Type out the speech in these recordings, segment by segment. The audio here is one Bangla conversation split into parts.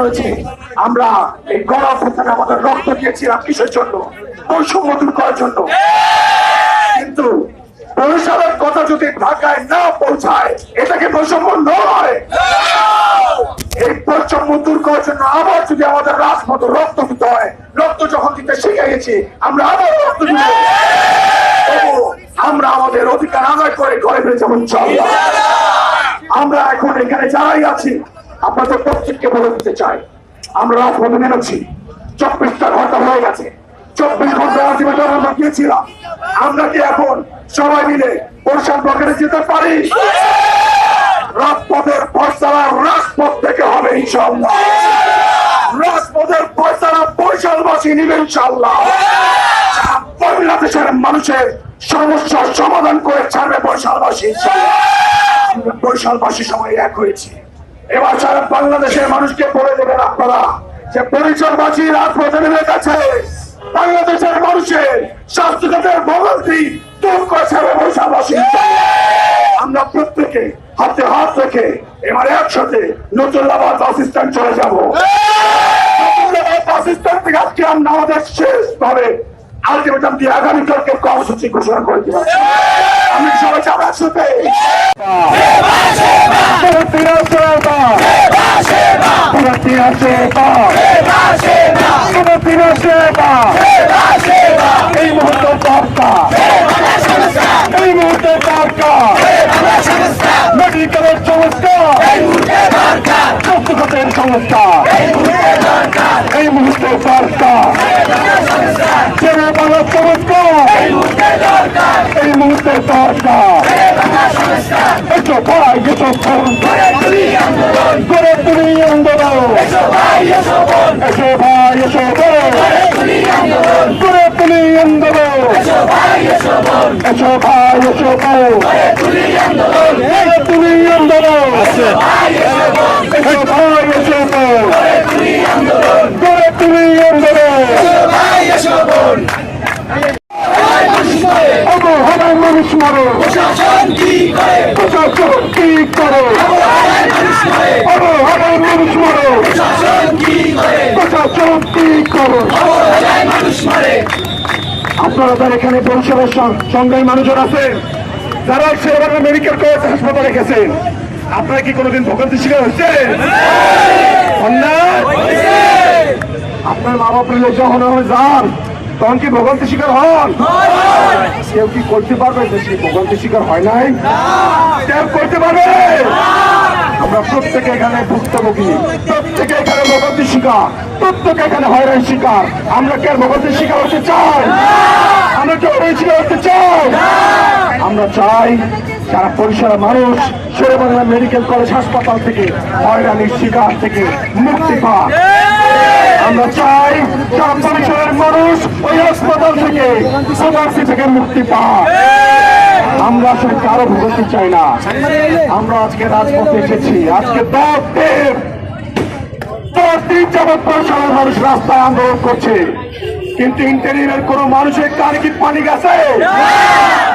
হয়েছে আমরা এই গণঅভ্যুত্থানে আমাদের রক্ত দিয়েছিলাম কিসের জন্য? বৈষম্য দূর করার জন্য। কিন্তু বরিশালের কথা যদি ঢাকায় না পৌঁছায় এটাকে বৈষম্য নয়? এই বৈষম্য দূর করার জন্য আবার যদি আমাদের রাজপথ রক্ত দিতে হয়, রক্ত যখন দিতে শিখে গেছি আমরা আবার রক্ত দিব আমরা আমাদের অধিকার আদায় করে ঘরে ফিরে। আমরা এখন এখানে যারাই আছি আপনাদের প্রত্যেককে বলে দিতে চাই, আমরা রাজপথে নেমেছি। চব্বিশটা ঘণ্টা হয়ে গেছে। চব্বিশ ঘণ্টা আমরা দিয়েছিলাম। আমরা কি এখন সবাই মিলে যেতে পারি? রাজপথের রাজপথ থেকে হবে ইনশাল্লাহ রাজপথের নিবে ইনশাল্লাহ মানুষের সমস্যার সমাধান করে ছাড়বে বৈশালবাসী বৈশালবাসী সবাই এক হয়েছি। এবার সারা বাংলাদেশের মানুষকে বলে দেবেন আপনারা যে পরিচয়বাসী রাজপথে নেমে গেছে বাংলাদেশের মানুষের স্বাস্থ্যখাতের ভোগান্তি দূর করে ছাড়বে বৈশালবাসী। আমরা প্রত্যেকে হাতে হাত রেখে এবার একসাথে নতুল্লাবাদ বাস স্ট্যান্ড চলে যাব। নতুল্লাবাদ থেকে আজকে আমরা আমাদের শেষ ভাবে আলটিমেটাম দিয়ে আগামীকালকে কর্মসূচি ঘোষণা করে দিলাম আমি সবাই যাব একসাথে! এই মুহূর্তে দরকার এই মুহূর্তে দরকার মেডিকেলের সংস্কার স্বাস্থ্যখাতের সংস্কার এই মুহূর্তে দরকার ছেড়ে বাংলা সংস্কার মুহূর্তে দরকার এসো ভাই এসো ফোন করে তুলি আন্দোলন এসো ভাই এসো বোন করে তুলি আন্দোলন এসো ভাই এসো বোন করে তুলি আন্দোলন এসো ভাই এসো বোন করে তুলি আন্দোলন ওগো মানুষ মারো প্রশাসন কি করে? ওগো হারাই মানুষ মারো। প্রশাসন কি করে? আপনারা যারা এখানে পরিষেবার সঙ্গে মানুষজন আছেন যারা সেবার মেডিকেল কলেজ হাসপাতালে গেছেন আপনারা কি কোনোদিন ভোগান্তি শিকার হয়েছে? অন্যায় আপনার মা বাপের লোক যখন হয় যান তখন কি ভোগান্তি শিকার হন? কেউ কি করতে পারবে যে সে ভোগান্তি শিকার হয় নাই? কেউ করতে পারবে? আমরা প্রত্যেকে এখানে ভুক্তভোগী। প্রত্যেকে এখানে ভোগান্তি শিকার। প্রত্যেকে এখানে হয়রানি শিকার। আমরা কে ভোগান্তি শিকার হতে চাই? আমরা কেউ শিকার হতে চাই? আমরা চাই যারা পরিষেবা মানুষ শেরে বাংলা মেডিকেল কলেজ হাসপাতাল থেকে হয়রানির শিকার থেকে মুক্তি পাক। আমরা চাই যারা মানুষ ওই হাসপাতাল থেকে সোমার্সি থেকে মুক্তি পাক। আমরা আসলে কারও ভুগতে চাই না। আমরা আজকে রাজপথে এসেছি। আজকে দশ দিন দশ দিন যাবৎ মানুষ রাস্তায় আন্দোলন করছে। কিন্তু ইন্টারিমের কোন মানুষের কানে কি পানি গেছে?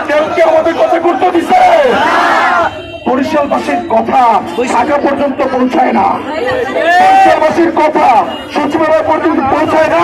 কেউ কি আমাদের কথা গুরুত্ব দিচ্ছে বরিশালবাসীর কথা ঢাকা পর্যন্ত পৌঁছায় না। বরিশালবাসীর কথা সচিবালয় পর্যন্ত পৌঁছায় না।